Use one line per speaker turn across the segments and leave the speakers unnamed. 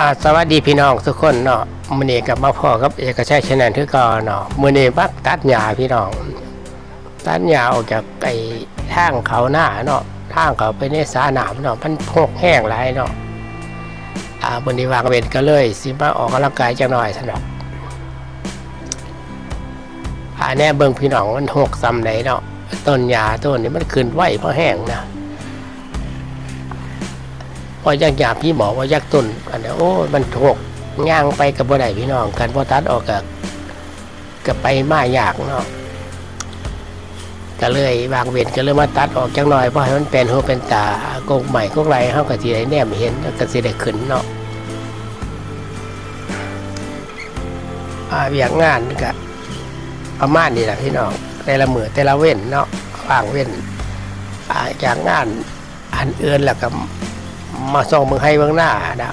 อาสวัสดีพี่น้องทุกคนเนาะมือนี้กับมาพ่อกับเอกชัยชนะคือก่อนเนาะมื้อนี้บักตัดหญ้าพี่น้อง ตัดหญ้าออกจากไอ้ทางเขาหน้าเนาะทางเขาไปในสาหนามเนาะมันพกแห้งหลายเนาะอ่ามื้อนี้วางเวรก็เลยสิมาออกกำลังกายจักหน่อยซะเนาะอ่าแน่เบิ่งพี่น้องมันหกซ้ำไหนเนาะต้นหญ้าต้นนี้มันขึ้นไหวเพราะแห้งนะ พอยักหยาบพี่บอกว่ายักต้นอันนี้โอ้มันถกย่างไปกับบ่ได้พี่น้องกันพอตัดออกกับกับไปมายากเนาะก็เลยวางเวรก็เลยมาตัดออกจังหน่อยเพราะให้มันเป็นหัวเป็นตากงใหม่กงไรเฮาก็สิได้แนมเห็นก็สิได้ขึ้นเนาะอาเวียกงานนี่ก็ประมาณนี้แหละพี่น้องแต่ละมือแต่ละเว้นเนาะวางเว้นอาจากงานอันเอื่นแล้วก็ มาส่องเมืองให้เมืองหน้านะ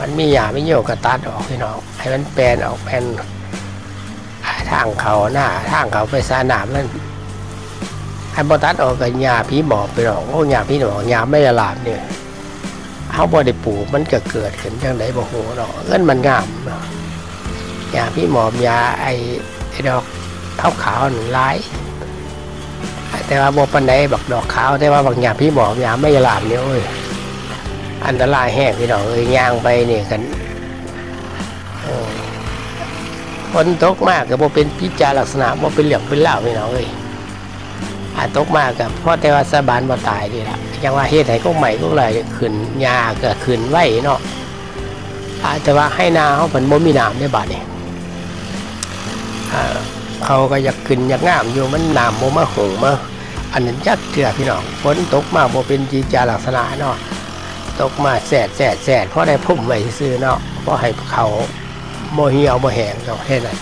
มันมีหยาไม่เยี่ยวกระตัดออกพี่น้องให้มันแปลนออกเป็นทางเขาหน้าทางเขาไปสนามนั่นให้บตัดออกกับหญ้าพี่หมอบไปหรอกโอ้หญ้าพี่หมอบหญ้าไม่ละลามเนี่ยเขาบ่ได้ปลูกมันก็เกิดขึ้นจังไดบ่ฮู้เนาะเงินมันงามเนาะหญ้าพี่หมอบหญ้าไอ้ไอ้ดอกขาวๆนั่นหลาย แต่ว่าบ่ปานใดบักดอกขาวแต่ว่าบักหญ้าพี่หมอบหญ้าไม่ละลามเนี่ยโอ้ย อันตรายแห้งพี่น้องเอ้ยย่างไปเนี่กันฝนตกมากก็บ่เป็นพิจาลักษณะบ่เป็นเหลืองเป็นเหล่าพี่น้องเอ้ยอาตกมากกับพ่อแต่ว่าสบานบ่ตายนี่ล่ะยังว่าเฮ็ดให้ก็ใหม่ก็เลยขึ้นหญ้าก็ขึ้นไว้เนาะอาแต่ว่าให้นาเฮาเพิ่นบ่มีน้ำในบัดนี้อ่าเขาก็อยากขึ้นอยากงามอยู่มันน้ำบ่มาหงมาอันนั้นจักเทื่อพี่น้องฝนตกมากบ่เป็นจิจาลักษณะเนาะ ตกมาแสดแสดแสดเพราะได้พุ่มไว้ซื้อเนาะเพราะให้เขาโมเหี่ยวโมแหงเนาะแค่นั้น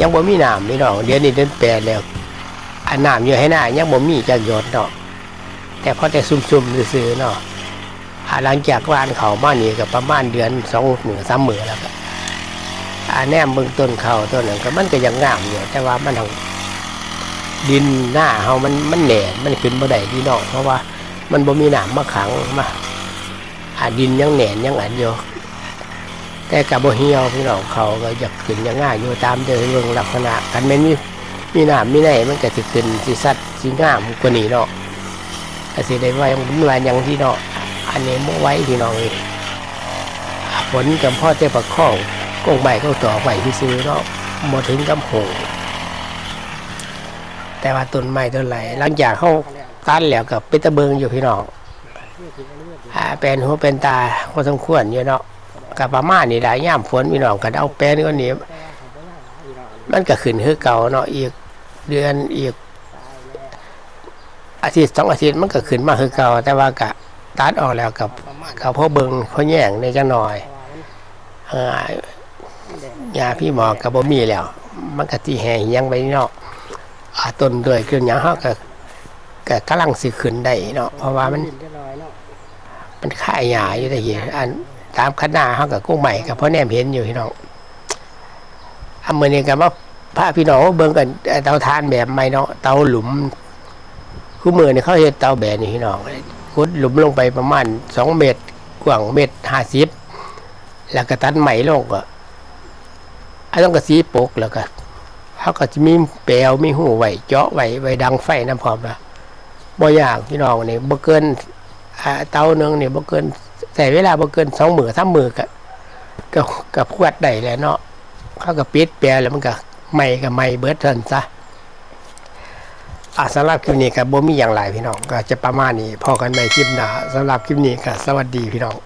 ยังบ่มีน้ำนี่เนาะเดี๋ยวนี้เดินแปลแล้วอันน้ำอยู่ให้หน้ายังบ่มีจักหยดเนาะแต่พอแต่ซุ่มๆซื้อเนาะอ่าหลังจากวานเขามานี่ก็ประมาณเดือนสองหมื่นสามหมื่นแล้วก็อาแนมเบื้องต้นเขาต้นนั้นก็มันก็ยังงามอยู่แต่ว่ามันทางดินหน้าเฮามันมันแหน่มันขึ้นบ่ได้ดีนาะเพราะว่ามันบ่มีหนามมาขังมา อาดินยังแหน่นยังอันอยู่แต่กับบ่เหี่ยวพี่น้องเขาก็อยากขึ้นยังง่ายอยู่ตามเดิมเรื่องลักษณะกันแม่นมีมีหนามมีไหนมันก็สิขึ้นสิสัดสิงามกว่านี้เนาะก็สิได้ไว้มันว่าอย่างที่เนาะอันนี้บ่ไว้พี่น้องเอ้ยผลกับพ่อเจ้าประคองกงใบก็ต่อไว้ที่ซื้อเนาะบ่ถึงกับโหงแต่ว่าต้นไม้ต้นไหลหลังจากเขาตันแล้วกับเป็นตะเบิงอยู่พี่น้อง เป็นหัวเป็นตาพอสมควรอยู่เนาะกับประมาณนี่ได้ย่ามฝนพี่น้องกันเอาแป้นก็นี้มันก็ขึ้นคือเก่าเนาะอีกเดือนอีก อาทิตย์สองอาทิตย์มันก็ขึ้นมาคือเก่า แต่ว่ากะตัดออกแล้วกับกับพ่อเบิงพ่อแย่งในจังหน่อยยาพี่หมอกับบ่มีแล้ว มันก็ที่แห่ยังไปเนาะอาต้นด้วยเครื่องหยังเฮาก็ก็กำลังสิขึ้นได้เนาะเพราะว่ามัน มันค่ายหยาอยู่แต่เห็นอันตามคณะเขากับกุ้งใหม่กับพ่อแนมเห็นอยู่พี่น้องอันเมื่อนี้กับว่าพระพี่น้องเบิ่งกันเตาทานแบบใหม่เนาะเตาหลุมคู่มือนี่เขาเห็นเตาแบบนี้พี่น้องขุดหลุมลงไปประมาณสองเมตรกว้างเมตรห้าสิบแล้วก็ตัดใหม่ลงก็ไอ้ต้องกระสีปกแล้วก็เขาก็จะมีแปลวมีหูไว้เจาะไว้ไว้ดังไฟน้ำพร้อมละบ่ยากพี่น้องนี่บ่เกินอ่า เตาหนึ่งเนี่ยบ่เกินใส่เวลาบ่เกินสองมือสามมือก็ก็ก็พวดได้แหล้วเนาะเขาก็ปิดแปลแล้วมันก็ไม่ก็ไม่เบิดเทินซะอ่าสำหรับคลิปนี้ก็บ่มีอย่างไรพี่น้องก็จะประมาณนี้พอกันในคลิปหน้าสำหรับคลิปนี้ก็สวัสดีพี่น้อง